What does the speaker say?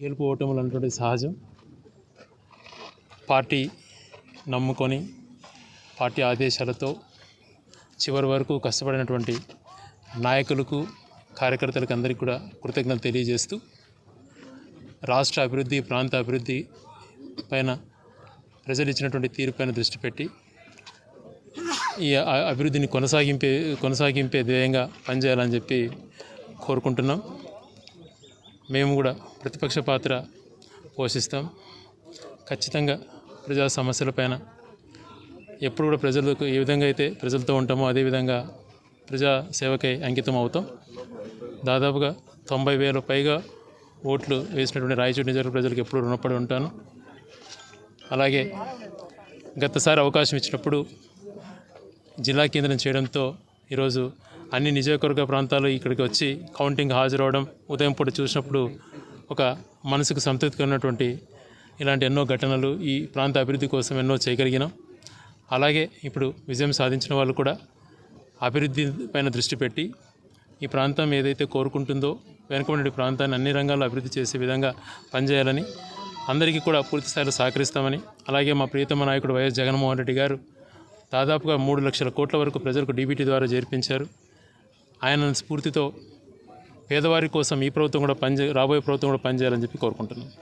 గెలుపు ఓటములు అనేటువంటి సహజం. పార్టీ నమ్ముకొని పార్టీ ఆదేశాలతో చివరి వరకు కష్టపడినటువంటి నాయకులకు కార్యకర్తలకు అందరికీ కూడా కృతజ్ఞతలు తెలియజేస్తూ రాష్ట్ర అభివృద్ధి ప్రాంత అభివృద్ధి పైన ప్రజలు ఇచ్చినటువంటి తీరుపైన దృష్టి పెట్టి ఈ అభివృద్ధిని కొనసాగింపే కొనసాగింపే ధ్యేయంగా పనిచేయాలని చెప్పి కోరుకుంటున్నాం. మేము కూడా ప్రతిపక్ష పాత్ర పోషిస్తాం. ఖచ్చితంగా ప్రజా సమస్యలపైన ఎప్పుడు కూడా ప్రజలకు ఏ విధంగా అయితే ప్రజలతో ఉంటామో అదేవిధంగా ప్రజా సేవకై అంకితం అవుతాం. దాదాపుగా తొంభై వేల పైగా ఓట్లు వేసినటువంటి రాయచూరు నియోజకవర్గ ప్రజలకు ఎప్పుడు రుణపడి ఉంటాను. అలాగే గతసారి అవకాశం ఇచ్చినప్పుడు జిల్లా కేంద్రం చేయడంతో ఈరోజు అన్ని నియోజకవర్గ ప్రాంతాలు ఇక్కడికి వచ్చి కౌంటింగ్ హాజరవడం ఉదయం పూట చూసినప్పుడు ఒక మనసుకు సంతృప్తిగా ఉన్నటువంటి ఇలాంటి ఎన్నో ఘటనలు ఈ ప్రాంత అభివృద్ధి కోసం ఎన్నో చేయగలిగినాం. అలాగే ఇప్పుడు విజయం సాధించిన వాళ్ళు కూడా అభివృద్ధి పైన దృష్టి పెట్టి ఈ ప్రాంతం ఏదైతే కోరుకుంటుందో వెనుకబడి ప్రాంతాన్ని అన్ని రంగాల్లో అభివృద్ధి చేసే విధంగా పనిచేయాలని అందరికీ కూడా పూర్తి స్థాయిలో సహకరిస్తామని అలాగే మా ప్రియతమ నాయకుడు వైఎస్ జగన్మోహన్ రెడ్డి గారు దాదాపుగా మూడు లక్షల కోట్ల వరకు ప్రజలకు డీబీటీ ద్వారా చేర్పించారు. ఆయన స్ఫూర్తితో పేదవారి కోసం ఈ ప్రభుత్వం కూడా పనిచే రాబోయే ప్రభుత్వం కూడా పనిచేయాలని చెప్పి కోరుకుంటున్నాను